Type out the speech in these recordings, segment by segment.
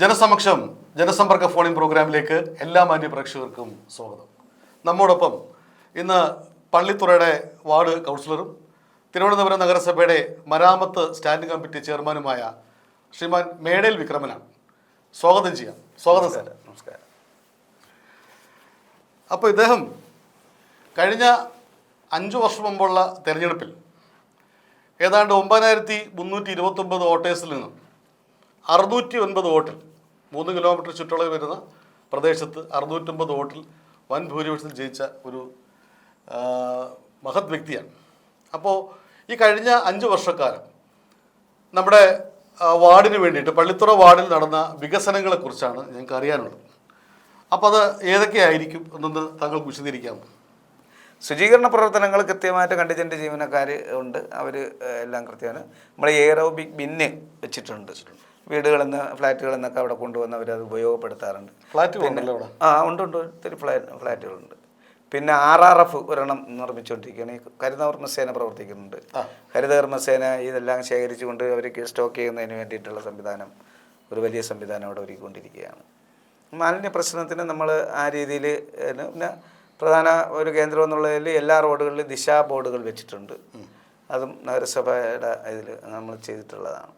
ജനസമക്ഷം ജനസമ്പർക്ക phoning പ്രോഗ്രാമിലേക്ക് എല്ലാ മാന്യ പ്രേക്ഷകർക്കും സ്വാഗതം. നമ്മോടൊപ്പം ഇന്ന് പള്ളിത്തുറയുടെ വാർഡ് കൗൺസിലറും തിരുവനന്തപുരം നഗരസഭയുടെ മരാമത്ത് സ്റ്റാൻഡിംഗ് കമ്മിറ്റി ചെയർമാനുമായ ശ്രീമാൻ മേടേൽ വിക്രമനാണ്. സ്വാഗതം ചെയ്യാം. സ്വാഗതം സാർ. നമസ്കാരം. അപ്പോൾ ഇദ്ദേഹം കഴിഞ്ഞ അഞ്ചു വർഷം മുമ്പുള്ള തെരഞ്ഞെടുപ്പിൽ ഏതാണ്ട് ഒമ്പതിനായിരത്തി മുന്നൂറ്റി ഇരുപത്തൊമ്പത് വോട്ടേഴ്സിൽ നിന്നും അറുന്നൂറ്റി ഒൻപത് വോട്ടിൽ മൂന്ന് കിലോമീറ്റർ ചുറ്റളവ് വരുന്ന പ്രദേശത്ത് അറുന്നൂറ്റൊമ്പത് വോട്ടിൽ വൻ ഭൂരിപക്ഷത്തിൽ ജയിച്ച ഒരു മഹത് വ്യക്തിയാണ്. അപ്പോൾ ഈ കഴിഞ്ഞ അഞ്ച് വർഷക്കാലം നമ്മുടെ വാർഡിന് വേണ്ടിയിട്ട് പള്ളിത്തുറ വാർഡിൽ നടന്ന വികസനങ്ങളെക്കുറിച്ചാണ് ഞങ്ങൾക്ക് അറിയാനുള്ളത്. അപ്പോൾ അത് ഏതൊക്കെയായിരിക്കും എന്നൊന്ന് താങ്കൾക്ക് വിശദീകരിക്കാമോ? ശുചീകരണ പ്രവർത്തനങ്ങൾ കൃത്യമായിട്ട് കണ്ടിജന്റ് ജീവനക്കാർ ഉണ്ട്. അവർ എല്ലാം കൃത്യമാണ്. നമ്മൾ എയറോബിക് ബിന്ന് വെച്ചിട്ടുണ്ട്. വീടുകളിൽ നിന്ന് ഫ്ലാറ്റുകളിൽ നിന്നൊക്കെ അവിടെ കൊണ്ടുവന്ന് അവർ അത് ഉപയോഗപ്പെടുത്താറുണ്ട്. ഫ്ലാറ്റ് ആ ഉണ്ട് ഉണ്ട്. ഒത്തിരി ഫ്ലാറ്റ് ഫ്ലാറ്റുകളുണ്ട്. പിന്നെ ആർ ആർ എഫ് ഒരെണ്ണം നിർമ്മിച്ചുകൊണ്ടിരിക്കുകയാണ് ഈ ഹരിതകർമ്മസേന പ്രവർത്തിക്കുന്നുണ്ട്. ഹരിതകർമ്മസേന ഇതെല്ലാം ശേഖരിച്ചുകൊണ്ട് അവർക്ക് സ്റ്റോക്ക് ചെയ്യുന്നതിന് വേണ്ടിയിട്ടുള്ള സംവിധാനം ഒരു വലിയ സംവിധാനം അവിടെ ഒരുക്കിക്കൊണ്ടിരിക്കുകയാണ്. മാലിന്യ പ്രശ്നത്തിന് നമ്മൾ ആ രീതിയിൽ പിന്നെ പ്രധാന ഒരു കേന്ദ്രം എന്നുള്ളതിൽ എല്ലാ റോഡുകളിലും ദിശാ ബോർഡുകൾ വെച്ചിട്ടുണ്ട്. അതും നഗരസഭയുടെ ഇതിൽ നമ്മൾ ചെയ്തിട്ടുള്ളതാണ്.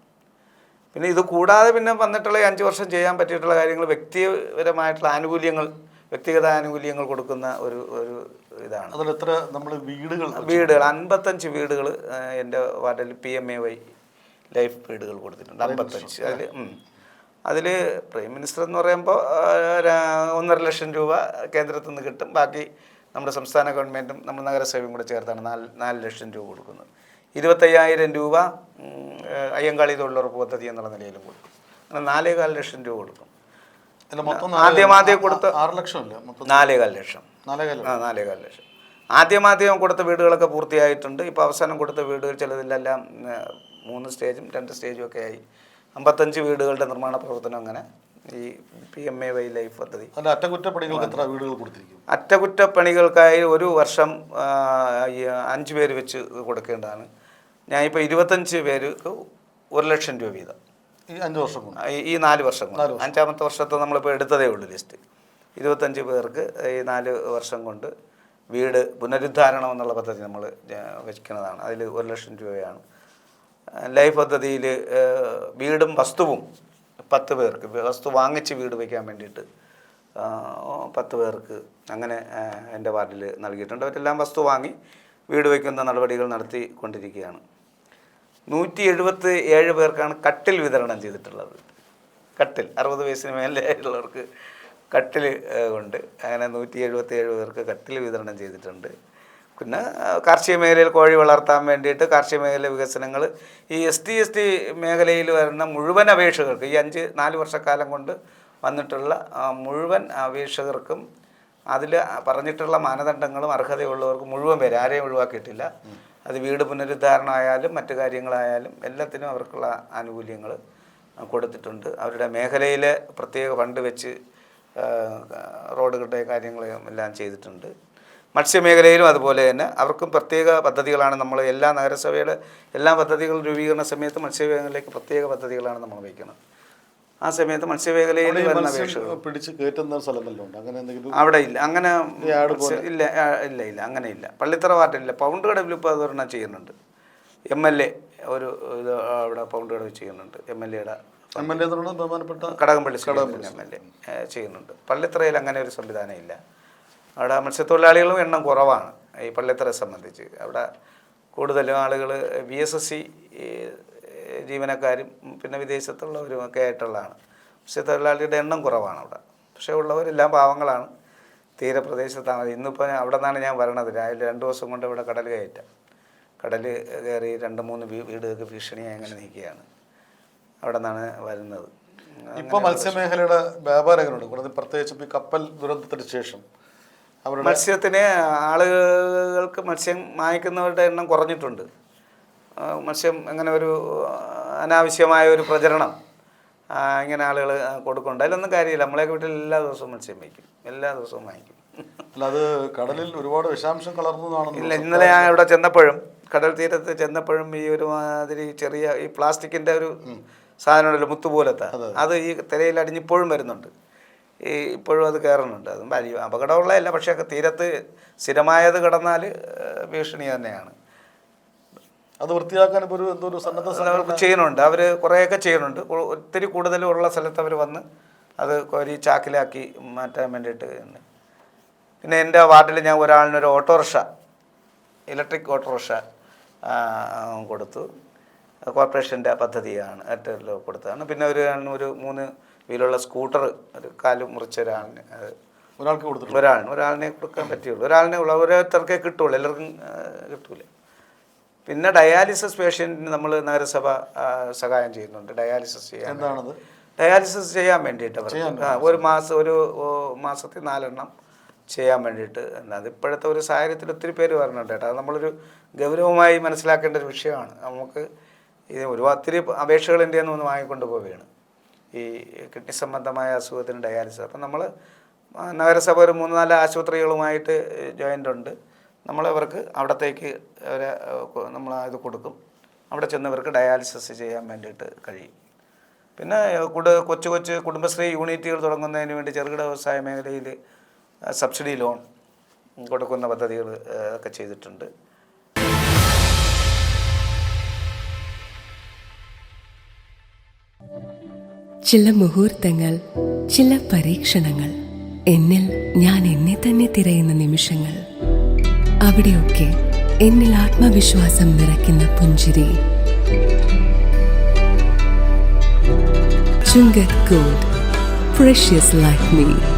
പിന്നെ ഇത് കൂടാതെ പിന്നെ വന്നിട്ടുള്ള അഞ്ച് വർഷം ചെയ്യാൻ പറ്റിയിട്ടുള്ള കാര്യങ്ങൾ വ്യക്തിപരമായിട്ടുള്ള ആനുകൂല്യങ്ങൾ വ്യക്തിഗത ആനുകൂല്യങ്ങൾ കൊടുക്കുന്ന ഒരു ഒരു ഇതാണ്. അതിൽ എത്ര നമ്മൾ വീടുകൾ വീടുകൾ അൻപത്തഞ്ച് വീടുകൾ എന്റെ വാർഡിൽ P M A Y life വീടുകൾ കൊടുത്തിട്ടുണ്ട്. അൻപത്തഞ്ച്. അതിൽ അതിൽ പ്രൈം മിനിസ്റ്റർ എന്ന് പറയുമ്പോൾ ഒന്നര ലക്ഷം രൂപ കേന്ദ്രത്തിൽ നിന്ന് കിട്ടും. ബാക്കി നമ്മുടെ സംസ്ഥാന ഗവൺമെന്റും നമ്മുടെ നഗരസഭയും കൂടെ ചേർത്താണ് നാല് നാല് ലക്ഷം രൂപ കൊടുക്കുന്നത്. ഇരുപത്തയ്യായിരം രൂപ അയ്യങ്കാളി തൊഴിലുറപ്പ് പദ്ധതി എന്നുള്ള നിലയിൽ കൊടുക്കും. അങ്ങനെ നാലേകാൽ ലക്ഷം രൂപ കൊടുക്കും. ആദ്യമാദ്യം കൊടുത്ത് ആറ് ലക്ഷം നാലേകാൽ ലക്ഷം. ആ നാലേകാൽ ലക്ഷം. ആദ്യം ആദ്യം കൊടുത്ത വീടുകളൊക്കെ പൂർത്തിയായിട്ടുണ്ട്. ഇപ്പോൾ അവസാനം കൊടുത്ത വീടുകൾ ചിലതിലെല്ലാം മൂന്ന് സ്റ്റേജും രണ്ട് സ്റ്റേജും ഒക്കെ ആയി. അമ്പത്തഞ്ച് വീടുകളുടെ നിർമ്മാണ പ്രവർത്തനം അങ്ങനെ ഈ P M A Y life പദ്ധതി അറ്റകുറ്റപ്പണികൾക്ക് എത്ര വീടുകൾ കൊടുത്തിരിക്കും? അറ്റകുറ്റപ്പണികൾക്കായി ഒരു വർഷം അഞ്ച് പേര് വെച്ച് കൊടുക്കേണ്ടതാണ്. ഞാൻ ഇപ്പോൾ ഇരുപത്തഞ്ച് പേർക്ക് ഒരു ലക്ഷം രൂപ വീതം. ഈ അഞ്ച് വർഷം കൊണ്ട്. ഈ- നാല് വർഷം കൊണ്ട്. അഞ്ചാമത്തെ വർഷത്തെ നമ്മളിപ്പോൾ എടുത്തതേ ഉള്ളൂ ലിസ്റ്റ്. ഇരുപത്തഞ്ച് പേർക്ക് ഈ നാല് വർഷം കൊണ്ട് വീട് പുനരുദ്ധാരണം എന്നുള്ള പദ്ധതി നമ്മൾ വയ്ക്കുന്നതാണ് അതിൽ ഒരു ലക്ഷം രൂപയാണ്. ലൈഫ് പദ്ധതിയിൽ വീടും വസ്തുവും പത്ത് പേർക്ക് വസ്തു വാങ്ങിച്ച് വീട് വയ്ക്കാൻ വേണ്ടിയിട്ട് പത്ത് പേർക്ക് അങ്ങനെ എന്റെ വാർഡിൽ നൽകിയിട്ടുണ്ട്. അവരെല്ലാം വസ്തു വാങ്ങി വീട് വയ്ക്കുന്ന നടപടികൾ നടത്തിക്കൊണ്ടിരിക്കുകയാണ്. നൂറ്റി എഴുപത്തി ഏഴ് പേർക്കാണ് കട്ടിൽ വിതരണം ചെയ്തിട്ടുള്ളത്. കട്ടിൽ അറുപത് വയസ്സിന് മേലെ ഉള്ളവർക്ക് കട്ടിൽ ഉണ്ട്. അങ്ങനെ നൂറ്റി എഴുപത്തി ഏഴ് പേർക്ക് കട്ടിൽ വിതരണം ചെയ്തിട്ടുണ്ട്. പിന്നെ കാർഷിക മേഖലയിൽ കോഴി വളർത്താൻ വേണ്ടിയിട്ട് കാർഷിക മേഖല വികസനങ്ങൾ ഈ എസ് ടി എസ് ടി മേഖലയിൽ വരുന്ന മുഴുവൻ അപേക്ഷകർക്ക് ഈ അഞ്ച് നാല് വർഷക്കാലം കൊണ്ട് വന്നിട്ടുള്ള മുഴുവൻ അപേക്ഷകർക്കും അതിൽ പറഞ്ഞിട്ടുള്ള മാനദണ്ഡങ്ങളും അർഹതയുള്ളവർക്ക് മുഴുവൻ പേര് ആരെയും ഒഴിവാക്കിയിട്ടില്ല. അത് വീട് പുനരുദ്ധാരണമായാലും മറ്റു കാര്യങ്ങളായാലും എല്ലാത്തിനും അവർക്കുള്ള ആനുകൂല്യങ്ങൾ കൊടുത്തിട്ടുണ്ട്. അവരുടെ മേഖലയിലെ പ്രത്യേക ഫണ്ട് വെച്ച് റോഡുകളുടെ കാര്യങ്ങളും എല്ലാം ചെയ്തിട്ടുണ്ട്. മത്സ്യമേഖലയിലും അതുപോലെ തന്നെ അവർക്കും പ്രത്യേക പദ്ധതികളാണ് നമ്മൾ എല്ലാ നഗരസഭയുടെ എല്ലാ പദ്ധതികളും രൂപീകരണ സമയത്ത് മത്സ്യമേഖലയിലേക്ക് പ്രത്യേക പദ്ധതികളാണ് നമ്മൾ വയ്ക്കുന്നത്. ആ സമയത്ത് മത്സ്യമേഖലയിൽ വരുന്ന പിടിച്ച് കയറ്റുന്ന സ്ഥലമല്ലോ അങ്ങനെ എന്തെങ്കിലും അവിടെ ഇല്ല. അങ്ങനെ ഇല്ല ഇല്ല ഇല്ല. അങ്ങനെ ഇല്ല. പള്ളിത്തറ വാർഡിലില്ല. പൗണ്ട് കടവിൽ ഇപ്പോൾ അതൊരെണ്ണം ചെയ്യുന്നുണ്ട്. എം എൽ എ ഒരു ഇത് അവിടെ പൗണ്ട് കടവ് ചെയ്യുന്നുണ്ട്. എം എൽ എയുടെ എം എൽ എ ബഹുമാനപ്പെട്ട കടകംപള്ളി എം എൽ എ ചെയ്യുന്നുണ്ട്. പള്ളിത്തറയിൽ അങ്ങനെ ഒരു സംവിധാനം ഇല്ല. അവിടെ മത്സ്യത്തൊഴിലാളികളും എണ്ണം കുറവാണ്. ഈ പള്ളിത്തറയെ സംബന്ധിച്ച്. അവിടെ കൂടുതലും ആളുകൾ ബി എസ് എസ് സി ജീവനക്കാരും പിന്നെ വിദേശത്തുള്ളവരും ഒക്കെ ആയിട്ടുള്ളതാണ്. പക്ഷേ മത്സ്യത്തൊഴിലാളിയുടെ എണ്ണം കുറവാണ് അവിടെ. പക്ഷേ ഉള്ളവരെല്ലാം പാവങ്ങളാണ്. തീരപ്രദേശത്താണ് ഇന്നിപ്പോൾ അവിടെ നിന്നാണ് ഞാൻ വരണത്. രാവിലെ രണ്ട് ദിവസം കൊണ്ട് ഇവിടെ കടൽ കയറ്റാം. കടൽ കയറി രണ്ട് മൂന്ന് വീടുകൾക്ക് ഭീഷണിയായി അങ്ങനെ നിൽക്കുകയാണ്. അവിടെ നിന്നാണ് വരുന്നത്. ഇപ്പോൾ മത്സ്യമേഖലയുടെ വ്യാപാരങ്ങളുണ്ട് കൂടുതൽ പ്രത്യേകിച്ച് ഈ കപ്പൽ ദുരന്തത്തിന് ശേഷം അവരുടെ മത്സ്യത്തിന് ആളുകൾക്ക് മത്സ്യം വാങ്ങിക്കുന്നവരുടെ എണ്ണം കുറഞ്ഞിട്ടുണ്ട്. മത്സ്യം അങ്ങനെ ഒരു അനാവശ്യമായ ഒരു പ്രചരണം ഇങ്ങനെ ആളുകൾ കൊടുക്കുന്നുണ്ട്. അതിലൊന്നും കാര്യമില്ല. നമ്മളെ വീട്ടിൽ എല്ലാ ദിവസവും മത്സ്യം വയ്ക്കും. എല്ലാ ദിവസവും വാങ്ങിക്കും. അല്ല അത് കടലിൽ ഒരുപാട് വിഷാംശം കലർന്നതാണ് ഇല്ല ഇന്നലെ ഞാൻ ഇവിടെ ചെന്നപ്പോഴും കടൽ തീരത്ത് ചെന്നപ്പോഴും ഈ ഒരു മാതിരി ചെറിയ ഈ പ്ലാസ്റ്റിക്കിന്റെ ഒരു സാധനമുണ്ടല്ലോ മുത്തു പോലത്തെ. അത് ഈ തിരയിൽ അടിഞ്ഞിപ്പോഴും വരുന്നുണ്ട്. ഈ ഇപ്പോഴും അത് കയറുന്നുണ്ട്. അതും അപകടമുള്ളതല്ല പക്ഷേ തീരത്ത് സ്ഥിരമായത് കിടന്നാൽ ഭീഷണി തന്നെയാണ്. അത് വൃത്തിയാക്കാൻ ഇപ്പോൾ ഒരു എന്തോ ഒരു സന്നദ്ധ സംഘടന അവർക്ക് ചെയ്യുന്നുണ്ട്. അവർ കുറേയൊക്കെ ചെയ്യുന്നുണ്ട്. ഒത്തിരി കൂടുതലും ഉള്ള സ്ഥലത്ത് അവർ വന്ന് അത് ഒരു ചാക്കിലാക്കി മാറ്റാൻ വേണ്ടിയിട്ട് പിന്നെ എന്റെ വാർഡിൽ ഞാൻ ഒരാളിനൊരു ഓട്ടോറിക്ഷ ഇലക്ട്രിക് ഓട്ടോറിക്ഷ കൊടുത്തു. കോർപ്പറേഷന്റെ പദ്ധതിയാണ് ഏറ്റവും കൊടുത്തതാണ്. പിന്നെ ഒരു ഒരു മൂന്ന് വീലുള്ള സ്കൂട്ടർ ഒരു കാൽ മുറിച്ച ഒരാളിന് അത് ഒരാൾക്ക് കൊടുത്തിട്ടുണ്ട് ഒരാളിന് ഒരാളിനെ കൊടുക്കാൻ പറ്റുള്ളൂ ഒരാളിനെ ഉള്ള ഓരോരുത്തർക്കേ കിട്ടുള്ളൂ. എല്ലാവർക്കും കിട്ടൂല. പിന്നെ ഡയാലിസിസ് പേഷ്യന്റിന് നമ്മൾ നഗരസഭ സഹായം ചെയ്യുന്നുണ്ട്. ഡയാലിസിസ് ചെയ്യാൻ എന്താണത്? ഡയാലിസിസ് ചെയ്യാൻ വേണ്ടിയിട്ട് അവർക്ക്. ഒരു മാസം ഒരു മാസത്തിൽ നാലെണ്ണം ചെയ്യാൻ വേണ്ടിയിട്ട്. അത് ഇപ്പോഴത്തെ ഒരു സാഹചര്യത്തിൽ ഒത്തിരി പേര് പറഞ്ഞിട്ടുണ്ട് കേട്ടോ. അത് നമ്മളൊരു ഗൗരവമായി മനസ്സിലാക്കേണ്ട ഒരു വിഷയമാണ്. നമുക്ക് ഇത് ഒരു ഒത്തിരി അപേക്ഷകൾ ഇന്ത്യയിൽ നിന്ന് വാങ്ങിക്കൊണ്ട് പോവുകയാണ്. ഈ കിഡ്നി സംബന്ധമായ അസുഖത്തിന് ഡയാലിസിസ്. അപ്പം നമ്മൾ നഗരസഭ ഒരു മൂന്ന് നാല് ആശുപത്രികളുമായിട്ട് ജോയിന്റ് ഉണ്ട്. നമ്മൾ അവർക്ക് അവിടത്തേക്ക് അവരെ നമ്മൾ ഇത് കൊടുക്കും. അവിടെ ചെന്നവർക്ക് ഡയാലിസിസ് ചെയ്യാൻ വേണ്ടിയിട്ട് കഴിയും. പിന്നെ കുട കൊച്ചു കൊച്ചു കുടുംബശ്രീ യൂണിറ്റുകൾ തുടങ്ങുന്നതിന് വേണ്ടി ചെറുകിട വ്യവസായ മേഖലയിൽ സബ്സിഡി ലോൺ കൊടുക്കുന്ന പദ്ധതികൾ ഒക്കെ ചെയ്തിട്ടുണ്ട്. ചില മുഹൂർത്തങ്ങൾ ചില പരീക്ഷണങ്ങൾ എന്നിൽ ഞാൻ എന്നെ തന്നെ തിരയുന്ന നിമിഷങ്ങൾ. അവിടെയൊക്കെ എന്നിൽ ആത്മവിശ്വാസം നിറയ്ക്കുന്ന പുഞ്ചിരി. Chungath gold precious like me.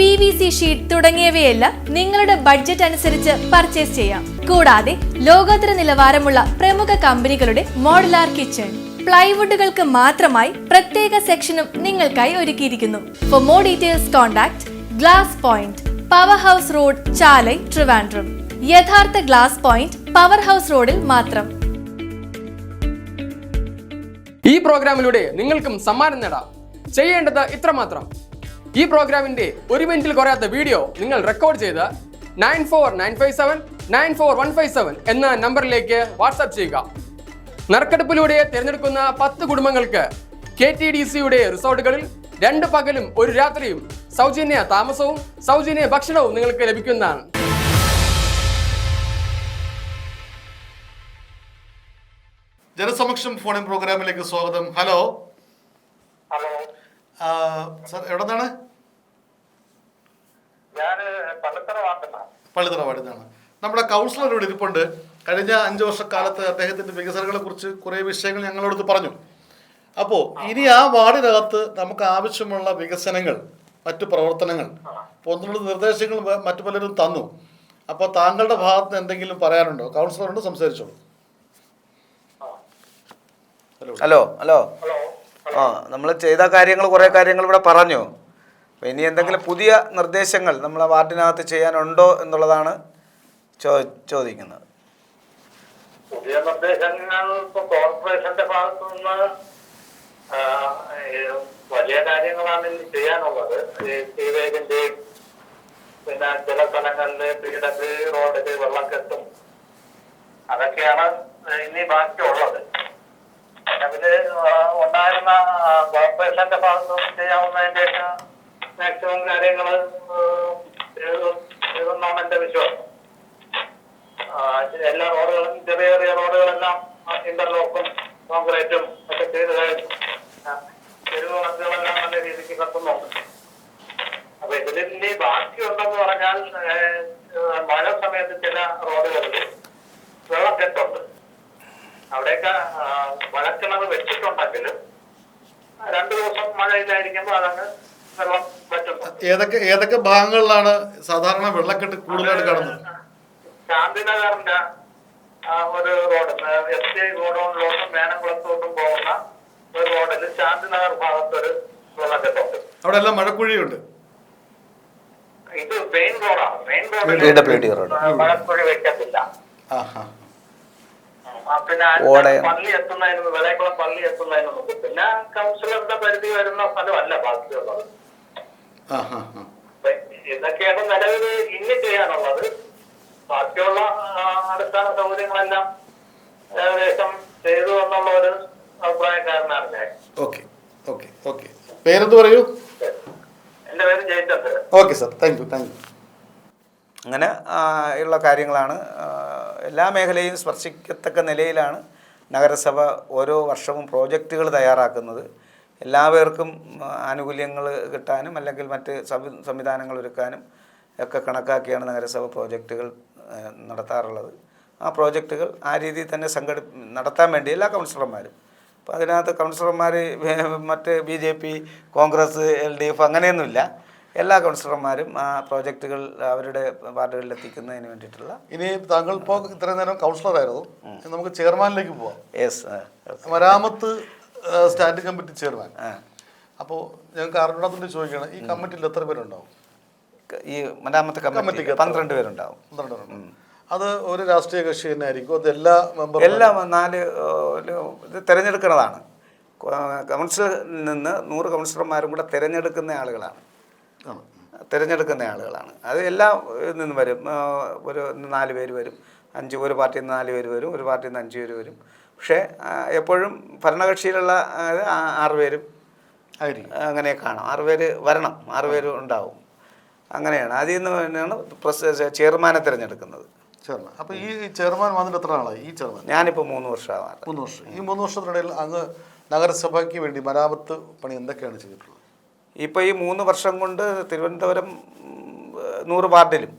P V C sheet തുടങ്ങിയവയെല്ലാം നിങ്ങളുടെ ബഡ്ജറ്റ് അനുസരിച്ച് പർച്ചേസ് ചെയ്യാം. കൂടാതെ ലോകോത്തര നിലവാരമുള്ള പ്രമുഖ കമ്പനികളുടെ മോഡലാർ കിച്ചൺ പ്ലൈവുഡുകൾക്ക് മാത്രമായി പ്രത്യേക സെക്ഷനും നിങ്ങൾക്കായി ഒരുക്കിയിരിക്കുന്നു. For more details contact glass point power house road Chalai Trivandrum യഥാർത്ഥ ഗ്ലാസ് പോയിന്റ് പവർ ഹൗസ് റോഡിൽ മാത്രം. ഈ പ്രോഗ്രാമിലൂടെ നിങ്ങൾക്കും സമ്മാനം നേടാം. ചെയ്യേണ്ടത് ഇത്രമാത്രം. ഈ പ്രോഗ്രാമിന്റെ ഒരു മിനിറ്റിൽ കുറയാത്ത വീഡിയോ നിങ്ങൾ റെക്കോർഡ് ചെയ്ത് nine four nine five seven nine four one five seven എന്ന നമ്പറിലേക്ക് വാട്സാപ്പ് ചെയ്യുക. നറുക്കെടുപ്പിലൂടെ തിരഞ്ഞെടുക്കുന്ന പത്ത് കുടുംബങ്ങൾക്ക് കെ ടി ഡി സിയുടെ റിസോർട്ടുകളിൽ രണ്ട് പകലും ഒരു രാത്രിയും സൗജന്യ താമസവും സൗജന്യ ഭക്ഷണവും നിങ്ങൾക്ക് ലഭിക്കുന്നതാണ്. ജനസമക്ഷം ഫോണിൻ പ്രോഗ്രാമിലേക്ക് സ്വാഗതം. ഹലോ. ഹലോ. സാർ എവിടെ നിന്നാണ് പള്ളിത്തറ വാർഡിൽ നമ്മുടെ കൗൺസിലർ ഇവിടെ ഇരിപ്പുണ്ട്. കഴിഞ്ഞ അഞ്ച് വർഷക്കാലത്ത് അദ്ദേഹത്തിന്റെ വികസനങ്ങളെ കുറിച്ച് കുറേ വിഷയങ്ങൾ ഞങ്ങളോട് പറഞ്ഞു. അപ്പോൾ ഇനി ആ വാർഡിനകത്ത് നമുക്ക് ആവശ്യമുള്ള വികസനങ്ങൾ മറ്റു പ്രവർത്തനങ്ങൾ ഒന്നുള്ള ഒന്ന് നിർദ്ദേശങ്ങൾ മറ്റു പലരും തന്നു. അപ്പോൾ താങ്കളുടെ ഭാഗത്ത് നിന്ന് എന്തെങ്കിലും പറയാനുണ്ടോ? കൗൺസിലറോട് സംസാരിച്ചോളൂ. ഹലോ. ഹലോ. ആ നമ്മൾ ചെയ്ത കാര്യങ്ങൾ കുറേ കാര്യങ്ങൾ ഇവിടെ പറഞ്ഞു. ഇനി എന്തെങ്കിലും പുതിയ നിർദ്ദേശങ്ങൾ നമ്മളെ വാർഡിനകത്ത് ചെയ്യാനുണ്ടോ എന്നുള്ളതാണ് ചോ ചോദിക്കുന്നത്. പുതിയ നിർദ്ദേശങ്ങൾ ഇപ്പൊ കോർപ്പറേഷന്റെ ഭാഗത്തു നിന്ന് വലിയ കാര്യങ്ങളാണ് ഇനി ചെയ്യാനുള്ളത്. സീവേജിന്റെ പിന്നെ ചില സ്ഥലങ്ങളിലെ പി റോഡിൽ വെള്ളക്കെട്ടും വെള്ളം കെട്ടും അതൊക്കെയാണ് ഇനി ബാക്കിയുള്ളത്. അതിൽ ഉണ്ടായിരുന്ന കോർപ്പറേഷന്റെ ഭാഗത്ത് നിന്ന് ചെയ്യാവുന്നതിന്റെയൊക്കെ മാക്സിമം കാര്യങ്ങൾ എഴുതുന്നാണ് എന്റെ വിശ്വാസം. എല്ലാ റോഡുകളും ചെറിയ ചെറിയ റോഡുകളെല്ലാം ഇന്റർലോക്കും കോൺക്രീറ്റും ഒക്കെ ചെയ്ത് കഴിഞ്ഞു തെരുവ് വിളക്കുകളെല്ലാം നല്ല രീതിക്ക് കത്തുന്നുണ്ട്. അപ്പൊ ഇതിൽ ഇനി ബാക്കിയുണ്ടെന്ന് പറഞ്ഞാൽ മഴ സമയത്ത് ചില റോഡുകളിൽ വെള്ളക്കെട്ടുണ്ട് അവിടെയൊക്കെ വളക്കിണർ വെച്ചിട്ടുണ്ടെങ്കിലും രണ്ടു ദിവസം മഴ മഴയില്ലായിരിക്കുമ്പോൾ അതങ്ങ് വെള്ളം പറ്റുന്നു ഏതൊക്കെ ഏതൊക്കെ ഭാഗങ്ങളിലാണ് സാധാരണ വെള്ളക്കെട്ട് കൂടുതലായിട്ട് കാണുന്നത്? ശാന്തിനഗറിന്റെ ഒരു റോഡ് എസ് ടി ഗോഡൌണിലോട്ടും മേനംകുളത്തോട്ടും പോകുന്ന ഒരു റോഡിൽ ശാന്തിനഗർ ഭാഗത്തൊരു വെള്ളക്കെട്ടുണ്ട്. അവിടെ എല്ലാം മഴക്കുഴിയുണ്ട്. ഇത് മെയിൻ റോഡാണ് മെയിൻ റോഡ്. മഴക്കുഴി വെക്കത്തില്ല. പിന്നെ പള്ളി എത്തുന്നതിന് വിളയക്കുളം പള്ളി എത്തുന്നതിന് മുമ്പ് പിന്നെ കൗൺസിലറുടെ പരിധി വരുന്ന സ്ഥലമല്ല ബാക്കിയുള്ളത്. ഇതൊക്കെയാണ് നിലവിൽ ഇനി ചെയ്യാനുള്ളത്. ബാക്കിയുള്ള അടിസ്ഥാന സൗകര്യങ്ങളെല്ലാം ഏകദേശം ചെയ്തു എന്നുള്ള ഒരു അഭിപ്രായക്കാരനാണ് ഞാൻ. Okay okay okay. പേരെന്ത് പറയൂ? എന്റെ പേര് ജയിച്ചത് okay sir. Thank you thank you. അങ്ങനെ ഉള്ള കാര്യങ്ങളാണ്. എല്ലാ മേഖലയും സ്പർശിക്കത്തക്ക നിലയിലാണ് നഗരസഭ ഓരോ വർഷവും പ്രോജക്റ്റുകൾ തയ്യാറാക്കുന്നത്. എല്ലാവർക്കും ആനുകൂല്യങ്ങൾ കിട്ടാനും അല്ലെങ്കിൽ മറ്റ് സംവിധാനങ്ങൾ ഒരുക്കാനും ഒക്കെ കണക്കാക്കിയാണ് നഗരസഭ പ്രോജക്റ്റുകൾ നടത്താറുള്ളത്. ആ പ്രോജക്റ്റുകൾ ആ രീതിയിൽ തന്നെ സംഘടി നടത്താൻ വേണ്ടി എല്ലാ കൗൺസിലർമാരും. അപ്പോൾ അതിനകത്ത് കൗൺസിലർമാർ മറ്റ് B J P Congress L D F അങ്ങനെയൊന്നുമില്ല. എല്ലാ കൗൺസിലർമാരും ആ പ്രോജക്റ്റുകൾ അവരുടെ വാർഡുകളിൽ എത്തിക്കുന്നതിന് വേണ്ടിയിട്ടുള്ള ഇനി താങ്കൾ ഇപ്പോൾ ഇത്രയും നേരം കൗൺസിലർ ആയിരുന്നു. ഇനി നമുക്ക് ചെയർമാനിലേക്ക് പോവാം. യെസ് മരാമത്ത് സ്റ്റാൻഡിംഗ് കമ്മിറ്റി ചെയർമാൻ. അപ്പോൾ ഞങ്ങൾക്ക് അറിഞ്ഞാത്തതിന് ചോദിക്കുകയാണ് ഈ കമ്മിറ്റിയിൽ എത്ര പേരുണ്ടാവും? ഈ മരാമത്ത് കമ്മിറ്റി കമ്മിറ്റിക്ക്? പന്ത്രണ്ട് പേരുണ്ടാവും. പന്ത്രണ്ട് പേരുണ്ടാവും. അത് ഒരു രാഷ്ട്രീയ കക്ഷി തന്നെ ആയിരിക്കും. അത് എല്ലാ മെമ്പർ എല്ലാ നാല് ഇത് തിരഞ്ഞെടുക്കുന്നതാണ്. കൗൺസിലിൽ നിന്ന് നൂറ് കൗൺസിലർമാരും കൂടെ തിരഞ്ഞെടുക്കുന്ന ആളുകളാണ്. തിരഞ്ഞെടുക്കുന്ന ആളുകളാണ്. അത് എല്ലാം നിന്ന് വരും. ഒരു നാല് പേര് വരും. അഞ്ച് ഒരു പാർട്ടിയിൽ നിന്ന് നാല് പേര് വരും. ഒരു പാർട്ടിയിൽ നിന്ന് അഞ്ച് പേര് വരും. പക്ഷേ എപ്പോഴും ഭരണകക്ഷിയിലുള്ള ആറ് പേരും ആയിരിക്കും. അങ്ങനെ കാണാം. ആറ് പേര് വരണം. ആറ് പേര് ഉണ്ടാവും. അങ്ങനെയാണ്. അതിൽ നിന്ന് തന്നെയാണ് പ്രസ് ചെയർമാനെ തിരഞ്ഞെടുക്കുന്നത്. ചെയർമാൻ. അപ്പോൾ ഈ ചെയർമാൻ വന്നിട്ട് എത്ര നാളായി? ഈ ചെയർമാൻ. ഞാനിപ്പോൾ മൂന്ന് വർഷമാണ് മൂന്ന് വർഷം. ഈ മൂന്ന് വർഷത്തിനിടയിൽ അങ്ങ് നഗരസഭയ്ക്ക് വേണ്ടി മരാമത്ത് പണി എന്തൊക്കെയാണ് ചെയ്തിട്ടുള്ളത്? ഇപ്പോൾ ഈ മൂന്ന് വർഷം കൊണ്ട് തിരുവനന്തപുരം നൂറ് വാർഡിലും.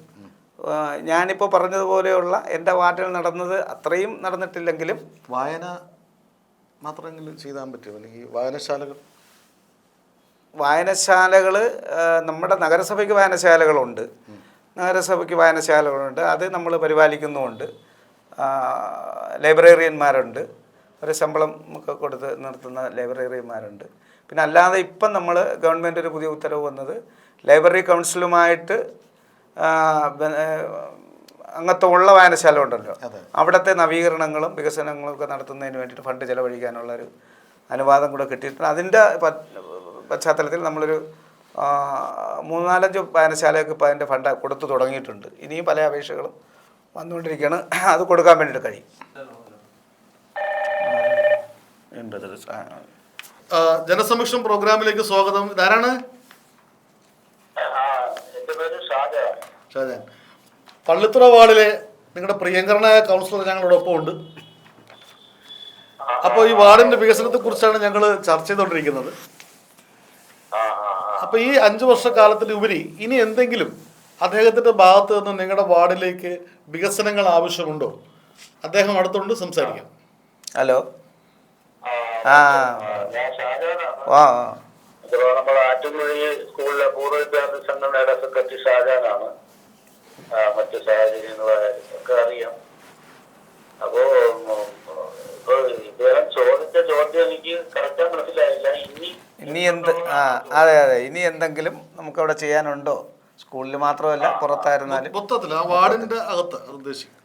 ഞാനിപ്പോൾ പറഞ്ഞതുപോലെയുള്ള എന്റെ വാർഡിൽ നടന്നത് അത്രയും നടന്നിട്ടില്ലെങ്കിലും വായന മാത്രമെങ്കിലും ചെയ്താൻ പറ്റുമോ? അല്ലെങ്കിൽ വായനശാലകൾ? വായനശാലകൾ നമ്മുടെ നഗരസഭയ്ക്ക് വായനശാലകളുണ്ട്. നഗരസഭയ്ക്ക് വായനശാലകളുണ്ട്. അത് നമ്മൾ പരിപാലിക്കുന്നുമുണ്ട്. ലൈബ്രറിയന്മാരുണ്ട്. ഒരു ശമ്പളം ഒക്കെ കൊടുത്ത് നിർത്തുന്ന ലൈബ്രറിയന്മാരുണ്ട്. പിന്നെ അല്ലാതെ ഇപ്പം നമ്മൾ ഗവൺമെന്റ് ഒരു പുതിയ ഉത്തരവ് വന്നത് ലൈബ്രറി കൗൺസിലുമായിട്ട് അംഗത്വമുള്ള വായനശാല ഉണ്ടല്ലോ. അവിടുത്തെ നവീകരണങ്ങളും വികസനങ്ങളും ഒക്കെ നടത്തുന്നതിന് വേണ്ടിയിട്ട് ഫണ്ട് ചെലവഴിക്കാനുള്ള ഒരു അനുവാദം കൂടെ കിട്ടിയിട്ടുണ്ട്. അതിന്റെ പശ്ചാത്തലത്തിൽ നമ്മളൊരു മൂന്ന് മൂന്നാലഞ്ച് വായനശാലയൊക്കെ ഇപ്പോൾ അതിന്റെ ഫണ്ട് കൊടുത്തു തുടങ്ങിയിട്ടുണ്ട്. ഇനിയും പല അപേക്ഷകളും വന്നുകൊണ്ടിരിക്കുകയാണ്. അത് കൊടുക്കാൻ വേണ്ടിയിട്ട് കഴിയും. എൺപത് ജനസംരക്ഷണം പ്രോഗ്രാമിലേക്ക് സ്വാഗതം. ഇതാരാണ്? ഷാജാൻ. പള്ളിത്തുറ വാർഡിലെ നിങ്ങളുടെ പ്രിയങ്കരനായ കൗൺസിലർ ഞങ്ങളോടൊപ്പം ഉണ്ട്. അപ്പോൾ ഈ വാർഡിന്റെ വികസനത്തെ കുറിച്ചാണ് ഞങ്ങൾ ചർച്ച ചെയ്തുകൊണ്ടിരിക്കുന്നത്. അപ്പൊ ആ ആ. അപ്പോൾ ഈ അഞ്ചു വർഷക്കാലത്തിലുപരി ഇനി എന്തെങ്കിലും അദ്ദേഹത്തിന്റെ ഭാഗത്ത് നിന്ന് നിങ്ങളുടെ വാർഡിലേക്ക് വികസനങ്ങൾ ആവശ്യമുണ്ടോ? അദ്ദേഹം അടുത്തുണ്ട് സംസാരിക്കാം. ഹലോ. ആ, നമ്മുടെ ആറ്റുമൊഴി സ്കൂളിലെ പൂർവ വിദ്യാർത്ഥി സംഘടനയുടെ സെക്രട്ടറി ഷാജഹാനാണ് ആ, മറ്റു സാഹചര്യങ്ങളായാലും ഒക്കെ അറിയാം. അപ്പോ ഇപ്പൊ ഇദ്ദേഹം ചോദിച്ച ചോദ്യം എനിക്ക് കറക്റ്റാ മനസ്സിലായില്ല. ഇനി ഇനി എന്ത്? ആ അതെ അതെ. ഇനി എന്തെങ്കിലും നമുക്ക് അവിടെ ചെയ്യാനുണ്ടോ? സ്കൂളിൽ മാത്രമല്ല പുറത്തായിരുന്നാലും. മൊത്തത്തിൽ ആ വാർഡിന്റെ അകത്ത് അത് ഉദ്ദേശിക്കും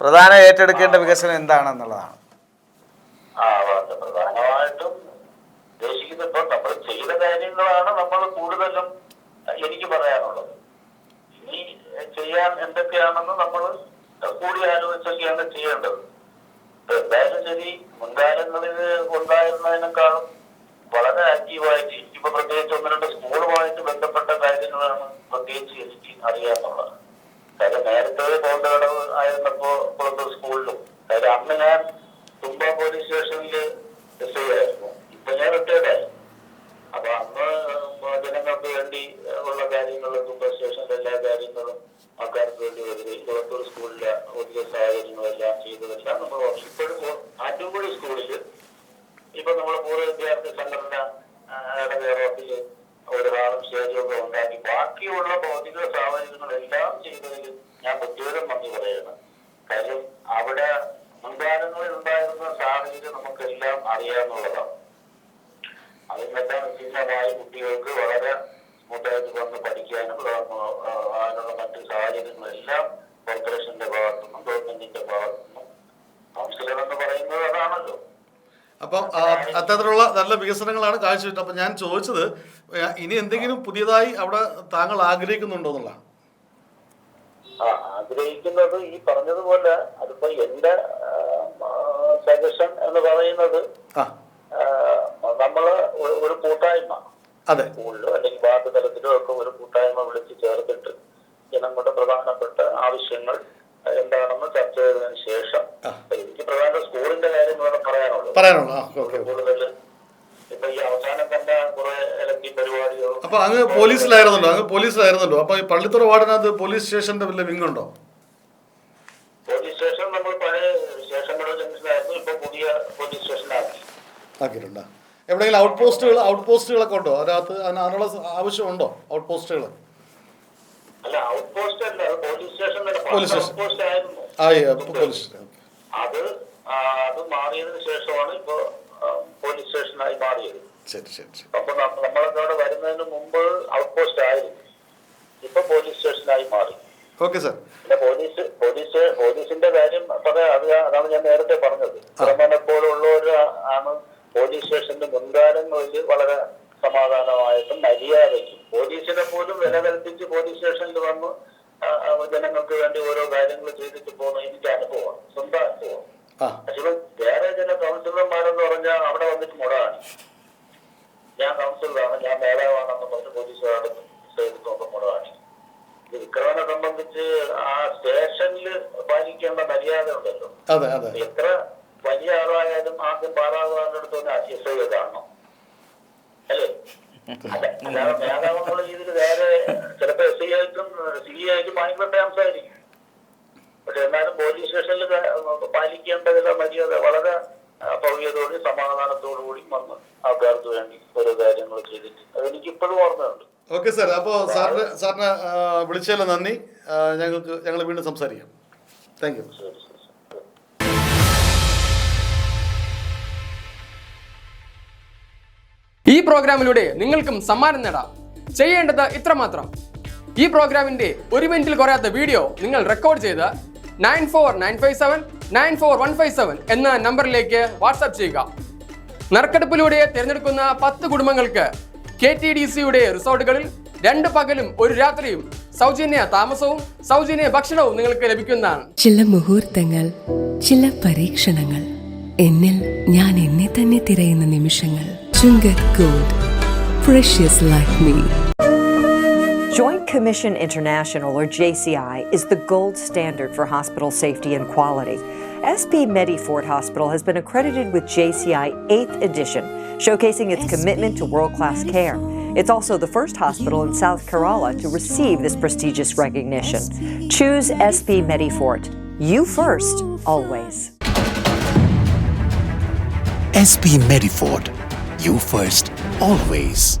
പ്രധാന ഏറ്റെടുക്കേണ്ട വികസനം എന്താണെന്നുള്ളതാണ് ആ അത് പ്രധാനമായിട്ടും ഉദ്ദേശിക്കുന്നത് ഇപ്പൊ നമ്മൾ ചെയ്ത കാര്യങ്ങളാണ് നമ്മൾ കൂടുതലും എനിക്ക് പറയാനുള്ളത്. ഇനി ചെയ്യാൻ എന്തൊക്കെയാണെന്ന് നമ്മൾ കൂടി ആലോചിച്ചൊക്കെയാണ് ചെയ്യേണ്ടത്. എന്തായാലും ശരി മുൻകാലങ്ങളിൽ ഉണ്ടായിരുന്നതിനേക്കാളും വളരെ ആക്റ്റീവായിട്ട് ഇപ്പൊ പ്രത്യേകിച്ച് ഒന്ന് രണ്ട് സ്കൂളുമായിട്ട് ബന്ധപ്പെട്ട കാര്യങ്ങളാണ് പ്രത്യേകിച്ച് എനിക്ക് അറിയാന്നുള്ളത് കാര്യം നേരത്തെ കോണ്ടകടവ് ആയിരുന്നപ്പോ കുളത്തൂർ സ്കൂളിലും. കാര്യം അന്ന് ഞാൻ തുമ്പ പോലീസ് സ്റ്റേഷനിൽ എസ് ഐ ആയിരുന്നു ഇപ്പൊ ഞാൻ റിട്ടയർഡായി അപ്പൊ അന്ന് ജനങ്ങൾക്ക് വേണ്ടി ഉള്ള കാര്യങ്ങൾ തുമ്പ സ്റ്റേഷനിലെ എല്ലാ കാര്യങ്ങളും ആൾക്കാർക്ക് വേണ്ടി വരുന്നത് കുളത്തൂർ സ്കൂളിലെ പുതിയ സാഹചര്യങ്ങളെല്ലാം ചെയ്തതെല്ലാം നമ്മൾ ഓർമ്മ- ഇപ്പോഴും ഓ- ആറ്റുംകുഴി സ്കൂളിൽ ഇപ്പൊ നമ്മളെ പൂർവ വിദ്യാർത്ഥി സംഘടന ആ, യുടെ നേതൃത്വത്തിൽ ഒരു ഹാളും സ്റ്റേജും ഒക്കെ ഉണ്ടാക്കി ബാക്കിയുള്ള ഭൗതിക സാഹചര്യങ്ങളെല്ലാം ചെയ്തതിൽ ഞാൻ പ്രത്യേകം നന്ദി പറയുന്നു കാര്യം അവിടെ മുൻകാലങ്ങളിൽ ഉണ്ടായിരുന്ന സാഹചര്യം നമുക്കെല്ലാം അറിയാവുന്നതാണ് അതിനെല്ലാം വിഭിന്നമായി കുട്ടികൾക്ക് വളരെ സ്മൂത്തായിട്ട് വന്ന് പഠിക്കാനും ആ, ആ, അതിനുള്ള മറ്റ് സാഹചര്യങ്ങളെല്ലാം കോർപ്പറേഷന്റെ ഭാഗത്തുനിന്നും ഗവൺമെന്റിന്റെ ഭാഗത്തുനിന്നും കൗൺസിലർ എന്ന് പറയുന്നത് അതാണല്ലോ അപ്പം ആ, അത്തരത്തിലുള്ള നല്ല വികസനങ്ങളാണ് കാഴ്ചവെച്ചത് അപ്പം ഞാൻ ചോദിച്ചത് ഇനി എന്തെങ്കിലും പുതിയതായി അവിടെ താങ്കൾ ആഗ്രഹിക്കുന്നുണ്ടോ എന്നുള്ളതാണ്. ആഗ്രഹിക്കുന്നത് ഈ പറഞ്ഞതുപോലെ അതിപ്പോ എന്റെ സജഷൻ എന്ന് പറയുന്നത് നമ്മൾ ഒരു- കൂട്ടായ്മ. അതെ. സ്കൂളിലോ അല്ലെങ്കിൽ വാർഡ് തലത്തിലോ ഒക്കെ ഒരു കൂട്ടായ്മ വിളിച്ച് ചേർത്തിട്ട് ജനങ്ങളുടെ പ്രധാനപ്പെട്ട ആവശ്യങ്ങൾ എന്താണെന്ന് ചർച്ച ചെയ്തതിനു ശേഷം. എനിക്ക് പ്രധാന സ്കൂളിന്റെ കാര്യം പറയാനുള്ളൂ. കൂടുതൽ അപ്പോൾ അങ്ങ് പോലീസിലായിരുന്നല്ലോ അങ്ങ് പോലീസിലായിരുന്നല്ലോ. അപ്പൊ ഈ പള്ളിത്തുറ വാർഡിനകത്ത് പോലീസ് സ്റ്റേഷന്റെ വല്ല വിങ് ഉണ്ടോ പോലീസ് സ്റ്റേഷൻ നമ്മൾ പഴയ ആക്കിയിട്ടുണ്ടോ? എവിടെയെങ്കിലും ഔട്ട് പോസ്റ്റുകൾ ഔട്ട് പോസ്റ്റുകളൊക്കെ ഉണ്ടോ? അതിനകത്ത് അതിന് അതിനുള്ള ആവശ്യമുണ്ടോ ഔട്ട് പോസ്റ്റുകൾ പോലീസ് സ്റ്റേഷൻ ആയി പോലീസ് സ്റ്റേഷൻ. അത് മാറിയതിനു ശേഷമാണ് ഇപ്പോ പോലീസ് സ്റ്റേഷനായി മാറിയത്. ശരി ശരി ശരി. അപ്പൊ നമ്മളൊക്കെ അവിടെ വരുന്നതിന് മുമ്പ് ഔട്ട് പോസ്റ്റ് ആയിരുന്നു. ഇപ്പൊ പോലീസ് സ്റ്റേഷനായി മാറി. Okay sir. പിന്നെ പോലീസ് പോലീസ് പോലീസിന്റെ കാര്യം പറയാം അത് അതാണ് ഞാൻ നേരത്തെ പറഞ്ഞത്. പുറമനെ പോലുള്ളവർ ആണ് പോലീസ് സ്റ്റേഷന്റെ മുൻകാലങ്ങളിൽ വളരെ സമാധാനമായിട്ടും മര്യാദയ്ക്കും. പോലീസിനെ പോലും വില കൽപ്പിച്ച് പോലീസ് സ്റ്റേഷനിൽ വന്ന് ജനങ്ങൾക്ക് വേണ്ടി ഓരോ കാര്യങ്ങൾ ചെയ്തിട്ട് പോകുന്ന എനിക്ക് അനുഭവമാണ്. സ്വന്തം അനുഭവം പക്ഷെ വേറെ ചില കൗൺസിലർമാരെന്ന് പറഞ്ഞാൽ അവിടെ വന്നിട്ട് മുടാണ് ഞാൻ കൗൺസിലറാണ് ഞാൻ നേതാവാണെന്ന് പറഞ്ഞ് പോലീസുകാരുടെ മുടാണ് ഇത് വിക്രമനെ സംബന്ധിച്ച് ആ സ്റ്റേഷനിൽ പാലിക്കേണ്ട മര്യാദ ഉണ്ടല്ലോ. എത്ര വലിയ ആളായാലും ആദ്യം പാറാകാരുടെ അടുത്ത് ഒന്ന് എസ് ചെയ്താണോ അല്ലേ? അല്ല, അല്ലാതെ നേതാവെന്നുള്ള രീതിയിൽ വേറെ ചിലപ്പോ എസ് ഐ ആയിട്ടും സി ഐ ആയിട്ടും ഭയങ്കര ആയിരിക്കും പക്ഷെ എന്നാലും പോലീസ് സ്റ്റേഷനിൽ പാലിക്കേണ്ട ചില മര്യാദ വളരെ ഭവ്യതയോടും സമാധാനത്തോടു കൂടി വന്ന് ആൾക്കാർക്ക് വേണ്ടി ഓരോ കാര്യങ്ങൾ ചെയ്തിട്ട്. അതെനിക്ക് ഇപ്പോഴും ഓർമ്മയുണ്ട്. ഓക്കെ സാർ അപ്പോൾ സാറിന് സാറിന് വിളിച്ചാലും വിളിച്ചതിൽ നന്ദി. ഞങ്ങൾക്ക് ഞങ്ങൾ വീണ്ടും സംസാരിക്കാം. താങ്ക് യു ഈ പ്രോഗ്രാമിലൂടെ നിങ്ങൾക്കും സമ്മാനം നേടാം. ചെയ്യേണ്ടത് ഇത്രമാത്രം. ഈ പ്രോഗ്രാമിന്റെ ഒരു മിനിറ്റിൽ കുറയാത്ത വീഡിയോ നിങ്ങൾ റെക്കോർഡ് ചെയ്ത് nine four nine five seven nine four one five seven എന്ന നമ്പറിലേക്ക് വാട്സാപ്പ് ചെയ്യുക. നറുക്കെടുപ്പിലൂടെ തിരഞ്ഞെടുക്കുന്ന പത്ത് കുടുംബങ്ങൾക്ക് കെ ടി ഡി സിയുടെ റിസോർട്ടുകളിൽ രണ്ട് പകലും ഒരു രാത്രിയും സൗജന്യ താമസവും സൗജന്യ ഭക്ഷണവും നിങ്ങൾക്ക് ലഭിക്കുന്നതാണ്. ചില മുഹൂർത്തങ്ങൾ ചില പരീക്ഷണങ്ങൾ എന്നിൽ ഞാൻ എന്നെ തന്നെ തിരയുന്ന നിമിഷങ്ങൾ. Chungath gold precious life me Joint Commission International, or JCI, is the gold standard for hospital safety and quality. SP Medifort Hospital has been accredited with JCI 8th edition, showcasing its commitment to world class care. It's also the first hospital in South Kerala to receive this prestigious recognition. Choose SP Medifort. You first, always. SP Medifort. You first, always.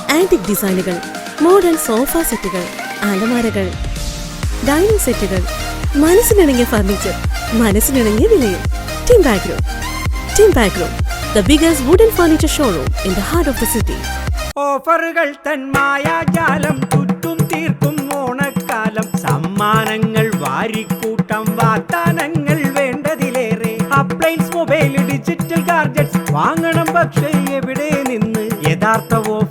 Antique ഡിസൈനുകൾ model sofa സെറ്റുകൾ അലമാരകൾ dining സെറ്റുകൾ മനസ്സിനിണങ്ങിയ furniture മനസ്സിനിണങ്ങിയ വിലയിൽ. Timbagro Timbagro the biggest wooden furniture showroom in the heart of the city ഓഫറുകൾ തൻ മായാജാലം ചുറ്റും തീർക്കും ഓണക്കാലം. സമ്മാനങ്ങൾ വാരിക്കൂട്ടം വാഗ്ദാനങ്ങൾ വേണ്ടതിലേറെ. അപ്ലൈൻസ് മൊബൈൽ ഡിജിറ്റൽ ഗാർജറ്റ്സ് വാങ്ങണം പക്ഷേ എവിടെ നിന്ന്? യഥാർത്ഥ offer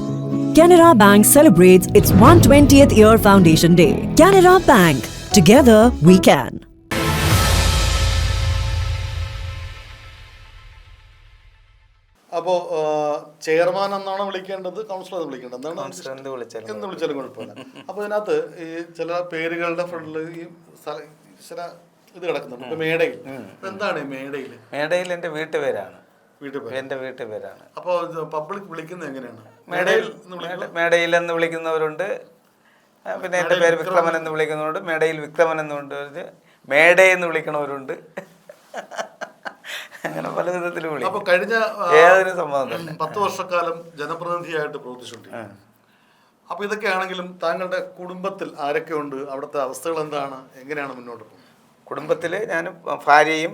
Canara Bank celebrates its 120th year foundation day. Canara Bank, together we can. അപ്പോൾ ചെയർമാൻ എന്നാണ് വിളിക്കേണ്ടത്? കൗൺസിലർ എന്ന് വിളിക്കേണ്ടത്? എന്താണ്? കൗൺസിലർ എന്ത് വിളിച്ചാലും കുഴപ്പമില്ല. അപ്പോൾ ഇതിനകത്ത് ഈ ചില പേരുകളുടെ ഫ്രണ്ടിൽ ഈ സ്ഥല ചില ഇത് കിടക്കുന്നുണ്ട്. ഇപ്പൊ മേടയിൽ. എന്താണ് ഈ മേടയിൽ? മേടയിൽ എന്റെ വീട്ടുപേരാണ്. വീട്ടുപേര് വീട്ടു പേരാണ് അപ്പോൾ പബ്ലിക് വിളിക്കുന്നത് എങ്ങനെയാണ്? മേടയിൽ എന്ന് മേടയിൽ എന്ന് വിളിക്കുന്നവരുണ്ട്. പിന്നെ എന്റെ പേര് വിക്രമൻ എന്ന് വിളിക്കുന്നവരുണ്ട്. മേടയിൽ വിക്രമൻ എന്നുണ്ട് മേട എന്ന് വിളിക്കണവരുണ്ട്. അങ്ങനെ പല വിധത്തിൽ അപ്പൊ വിളിക്കും കഴിഞ്ഞ ആ, ഏതൊരു സംഭവം പത്ത് വർഷക്കാലം ജനപ്രതിനിധിയായിട്ട് പ്രവർത്തിച്ചിട്ടുണ്ട്. അപ്പൊ ഇതൊക്കെ ആണെങ്കിലും താങ്കളുടെ കുടുംബത്തിൽ ആരൊക്കെ ഉണ്ട്? അവിടുത്തെ അവസ്ഥകൾ എന്താണ്? എങ്ങനെയാണ് മുന്നോട്ട് പോകുന്നത്? കുടുംബത്തിൽ ഞാൻ ഭാര്യയും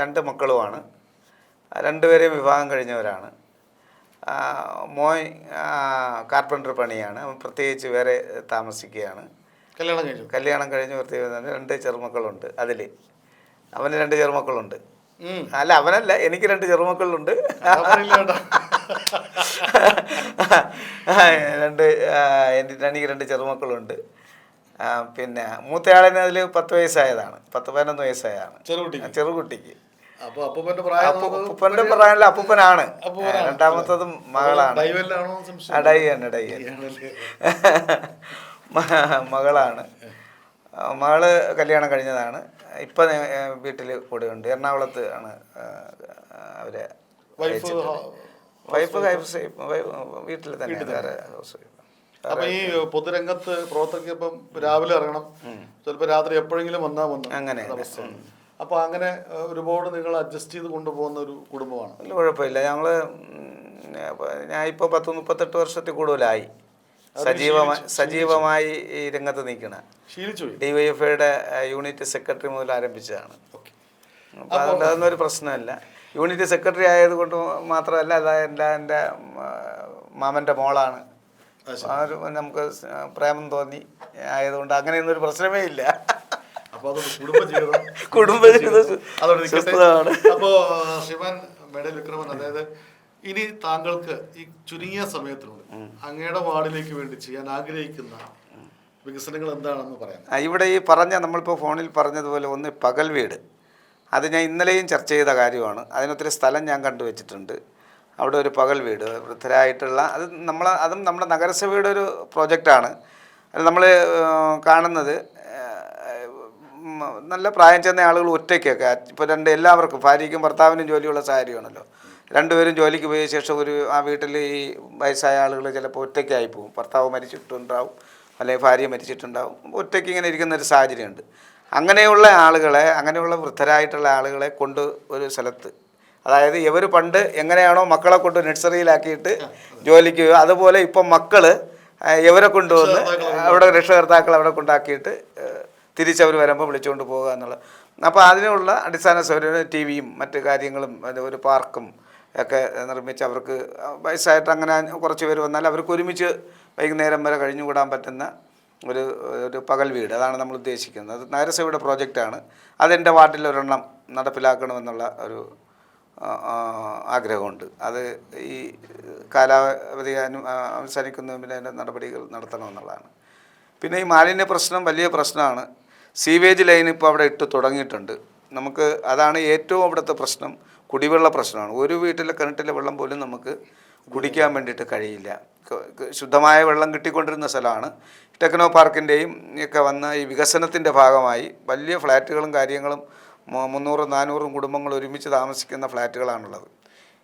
രണ്ട് മക്കളുമാണ്. രണ്ടുപേരെയും വിവാഹം കഴിഞ്ഞവരാണ്. മോയ് മോൻ കാർപ്പന്റർ പണിയാണ്. അവൻ പ്രത്യേകിച്ച് വേറെ താമസിക്കുകയാണ്. കല്യാണം കഴിഞ്ഞു. കല്യാണം കഴിഞ്ഞ് പ്രത്യേകിച്ച് രണ്ട് ചെറുമക്കളുണ്ട് അതിൽ. അവന് രണ്ട് ചെറുമക്കളുണ്ട്. അല്ല അവനല്ല എനിക്ക് രണ്ട് ചെറുമക്കളുണ്ട്. രണ്ട് എനിക്ക് രണ്ട് ചെറുമക്കളുണ്ട്. പിന്നെ മൂത്തയാളിന് അതിൽ പത്ത് വയസ്സായതാണ്. പത്ത് പതിനൊന്ന് വയസ്സായതാണ് ചെറുകുട്ടിക്ക്. ചെറുകുട്ടിക്ക്. അപ്പൊ അപ്പൂപ്പന്റെ പ്രായം പറയാനില്ല അപ്പൂപ്പനാണ്. രണ്ടാമത്തത് മകളാണ്. മകളാണ്. മകൾ കല്യാണം കഴിഞ്ഞതാണ്. ഇപ്പം വീട്ടിൽ ഉണ്ട് എറണാകുളത്ത് ആണ് അവരെ വൈഫ് വൈഫ് ഹൗസ് വീട്ടിൽ തന്നെ വേറെ ഹൗസ് വൈഫ്. അപ്പൊ ഈ പൊതുരംഗത്ത് പ്രവർത്തിക്കപ്പം രാവിലെ ഇറങ്ങണം. ചിലപ്പോ രാത്രി എപ്പോഴെങ്കിലും വന്നാ വന്നു. അങ്ങനെ. അവസ്ഥയാണ് അപ്പൊ അങ്ങനെ ഒരുപാട് നിങ്ങൾ അഡ്ജസ്റ്റ് ചെയ്ത് കൊണ്ടുപോകുന്ന ഒരു കുടുംബമാണ്. വലിയ കുഴപ്പമില്ല. ഞങ്ങൾ ഞാൻ ഇപ്പോൾ പത്ത് മുപ്പത്തെട്ട് വർഷത്തിൽ കൂടുതലായി. സജീവമായി സജീവമായി ഈ രംഗത്ത് നിൽക്കണ. ഡി വൈ എഫ് ഐയുടെ യൂണിറ്റ് സെക്രട്ടറി മുതൽ ആരംഭിച്ചതാണ്. അപ്പോൾ അതുകൊണ്ട് അതൊന്നും ഒരു പ്രശ്നമല്ല. യൂണിറ്റ് സെക്രട്ടറി ആയതുകൊണ്ട് മാത്രമല്ല അത് എന്റെ എന്റെ മാമന്റെ മോളാണ്. നമുക്ക് പ്രേമം തോന്നി ആയതുകൊണ്ട് അങ്ങനെയൊന്നും ഒരു പ്രശ്നമേ ഇല്ല. അപ്പൊ അത് കുടുംബജീവിതം കുടുംബജീവിതം അതോടെ. അപ്പോ ശിവൻ മേഡൽ വിക്രമൻ അതായത് ഇനി താങ്കൾക്ക് ഈ ചുരുങ്ങിയ സമയത്തിനുള്ളിൽ അങ്ങയുടെ വാർഡിലേക്ക് വേണ്ടി ചെയ്യാൻ ആഗ്രഹിക്കുന്ന വികസനങ്ങൾ എന്താണെന്ന് പറയാം ഇവിടെ ഈ പറഞ്ഞ നമ്മളിപ്പോൾ ഫോണിൽ പറഞ്ഞതുപോലെ ഒന്ന് പകൽ വീട്. അത് ഞാൻ ഇന്നലെയും ചർച്ച ചെയ്ത കാര്യമാണ്. അതിനൊത്തിരി സ്ഥലം ഞാൻ കണ്ടുവച്ചിട്ടുണ്ട്. അവിടെ ഒരു പകൽ വീട് വൃദ്ധരായിട്ടുള്ള അത് നമ്മൾ അതും നമ്മുടെ നഗരസഭയുടെ ഒരു പ്രോജക്റ്റാണ്. അത് നമ്മൾ കാണുന്നത്. നല്ല പ്രായം ചെന്ന ആളുകൾ ഒറ്റയ്ക്കൊക്കെ. ഇപ്പോൾ രണ്ട് എല്ലാവർക്കും ഭാര്യയ്ക്കും ഭർത്താവിനും ജോലിയുള്ള സാഹചര്യമാണല്ലോ. രണ്ടുപേരും ജോലിക്ക് പോയ ശേഷം ഒരു ആ വീട്ടിൽ ഈ വയസ്സായ ആളുകൾ ചിലപ്പോൾ ഒറ്റയ്ക്കായി പോകും. ഭർത്താവ് മരിച്ചിട്ടുണ്ടാവും അല്ലെങ്കിൽ ഭാര്യ മരിച്ചിട്ടുണ്ടാവും. ഒറ്റയ്ക്ക് ഇങ്ങനെ ഇരിക്കുന്ന ഒരു സാഹചര്യമുണ്ട്. അങ്ങനെയുള്ള ആളുകളെ അങ്ങനെയുള്ള വൃദ്ധരായിട്ടുള്ള ആളുകളെ കൊണ്ട് ഒരു സ്ഥലത്ത് അതായത് ഇവർ പണ്ട് എങ്ങനെയാണോ മക്കളെ കൊണ്ട് നഴ്സറിയിലാക്കിയിട്ട് ജോലിക്ക് അതുപോലെ ഇപ്പം മക്കൾ ഇവരെ കൊണ്ടുവന്ന് അവിടെ രക്ഷകർത്താക്കൾ അവിടെ കൊണ്ടാക്കിയിട്ട് തിരിച്ചവർ വരുമ്പോൾ വിളിച്ചുകൊണ്ട് പോകുക എന്നുള്ളത്. അപ്പോൾ അതിനുള്ള അടിസ്ഥാന സൗകര്യം ടി വിയും മറ്റു കാര്യങ്ങളും ഒരു പാർക്കും ഒക്കെ നിർമ്മിച്ച് അവർക്ക് വയസ്സായിട്ട് അങ്ങനെ കുറച്ച് പേര് വന്നാൽ അവർക്ക് ഒരുമിച്ച് വൈകുന്നേരം വരെ കഴിഞ്ഞുകൂടാൻ പറ്റുന്ന ഒരു ഒരു പകൽ വീട്. അതാണ് നമ്മൾ ഉദ്ദേശിക്കുന്നത്. അത് നഗരസഭയുടെ പ്രോജക്റ്റാണ് അതെന്റെ വാർഡിൽ ഒരെണ്ണം നടപ്പിലാക്കണമെന്നുള്ള ഒരു ആഗ്രഹമുണ്ട്. അത് ഈ കാലാവധി അനു അവസാനിക്കുന്നതിന് നടപടികൾ നടത്തണമെന്നുള്ളതാണ്. പിന്നെ ഈ മാലിന്യ പ്രശ്നം വലിയ പ്രശ്നമാണ്. സീവേജ് ലൈൻ ഇപ്പോൾ അവിടെ ഇട്ട് തുടങ്ങിയിട്ടുണ്ട്. നമുക്ക് അതാണ് ഏറ്റവും അവിടുത്തെ പ്രശ്നം. കുടിവെള്ള പ്രശ്നമാണ്. ഒരു വീട്ടിലെ കിണറ്റിലെ വെള്ളം പോലും നമുക്ക് കുടിക്കാൻ വേണ്ടിയിട്ട് കഴിയില്ല. ശുദ്ധമായ വെള്ളം കിട്ടിക്കൊണ്ടിരുന്ന സ്ഥലമാണ്. ടെക്നോ പാർക്കിന്റെയും ഒക്കെ വന്ന ഈ വികസനത്തിന്റെ ഭാഗമായി വലിയ ഫ്ലാറ്റുകളും കാര്യങ്ങളും മുന്നൂറും നാനൂറും കുടുംബങ്ങൾ ഒരുമിച്ച് താമസിക്കുന്ന ഫ്ലാറ്റുകളാണുള്ളത്.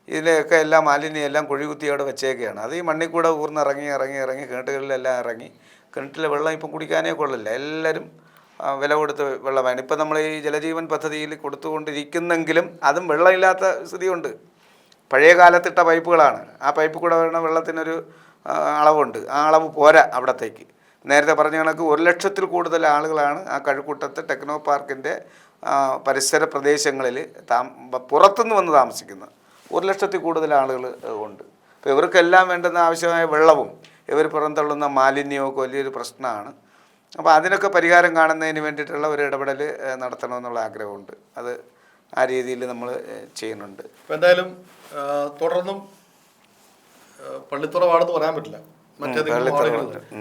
ഇതിലെയൊക്കെ എല്ലാം മാലിന്യം എല്ലാം വെച്ചേക്കെയാണ് വെച്ചേക്കുകയാണ് അത് ഈ മണ്ണിൽ കൂടെ ഊർന്നിറങ്ങി ഇറങ്ങി ഇറങ്ങി കിണറ്റുകളിലെല്ലാം ഇറങ്ങി. കിണറ്റിലെ വെള്ളം ഇപ്പം കുടിക്കാനേ കൊള്ളില്ല. എല്ലാവരും വില കൊടുത്ത് വെള്ളമാണ്. ഇപ്പം നമ്മൾ ഈ ജലജീവൻ പദ്ധതിയിൽ കൊടുത്തുകൊണ്ടിരിക്കുന്നെങ്കിലും അതും വെള്ളമില്ലാത്ത സ്ഥിതിയുണ്ട്. പഴയ കാലത്തിട്ട പൈപ്പുകളാണ്. ആ പൈപ്പ് കൂടെ വരുന്ന വെള്ളത്തിനൊരു അളവുണ്ട്. ആ അളവ് പോരാ അവിടത്തേക്ക്. നേരത്തെ പറഞ്ഞ കണക്ക് ഒരു ലക്ഷത്തിൽ കൂടുതൽ ആളുകളാണ് ആ കഴുക്കൂട്ടത്ത് ടെക്നോ പാർക്കിന്റെ പരിസര പ്രദേശങ്ങളിൽ താം പുറത്തുനിന്ന് വന്ന് താമസിക്കുന്നത് ഒരു ലക്ഷത്തിൽ കൂടുതൽ ആളുകൾ ഉണ്ട്. അപ്പോൾ ഇവർക്കെല്ലാം വേണ്ടുന്ന ആവശ്യമായ വെള്ളവും ഇവർ പുറന്തള്ളുന്ന മാലിന്യവും ഒക്കെ വലിയൊരു പ്രശ്നമാണ്. അപ്പോൾ അതിനൊക്കെ പരിഹാരം കാണുന്നതിന് വേണ്ടിയിട്ടുള്ള ഒരു ഇടപെടൽ നടത്തണമെന്നുള്ള ആഗ്രഹമുണ്ട്. അത് ആ രീതിയിൽ നമ്മൾ ചെയ്യുന്നുണ്ട്. ഇപ്പം എന്തായാലും തുടർന്നും പള്ളിത്തുറവാണെന്ന് പറയാൻ പറ്റില്ല. മറ്റേതെങ്കിലും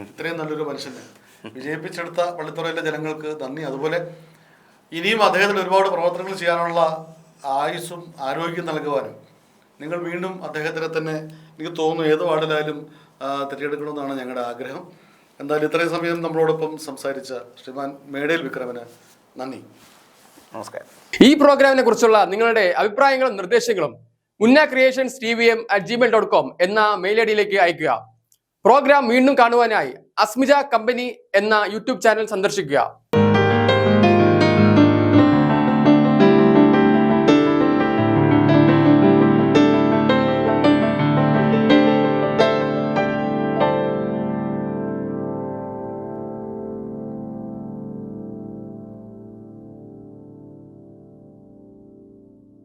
ഇത്രയും നല്ലൊരു മനുഷ്യനെ വിജയിപ്പിച്ചെടുത്ത പള്ളിത്തുറയിലെ ജനങ്ങൾക്ക് നന്ദി. അതുപോലെ ഇനിയും അദ്ദേഹത്തിന് ഒരുപാട് പ്രവർത്തനങ്ങൾ ചെയ്യാനുള്ള ആയുസ്സും ആരോഗ്യം നൽകുവാനും നിങ്ങൾ വീണ്ടും അദ്ദേഹത്തിനെ തന്നെ എനിക്ക് തോന്നുന്നു ഏത് വാർഡിലായാലും തിരഞ്ഞെടുക്കണമെന്നാണ് ഞങ്ങളുടെ ആഗ്രഹം. എന്തായാലും ഇത്രയും സമയം നമ്മളോടൊപ്പം സംസാരിച്ച ശ്രീമാൻ മേഡേൽ വിക്രമന് നന്ദി. നമസ്കാരം. ഈ പ്രോഗ്രാമിനെ കുറിച്ചുള്ള നിങ്ങളുടെ അഭിപ്രായങ്ങളും നിർദ്ദേശങ്ങളും Munna creations T V M at gmail dot com എന്ന മെയിൽ ഐ ഡിയിലേക്ക് അയക്കുക പ്രോഗ്രാം വീണ്ടും കാണുവാനായി അസ്മിജ കമ്പനി എന്ന യൂട്യൂബ് ചാനൽ സന്ദർശിക്കുക.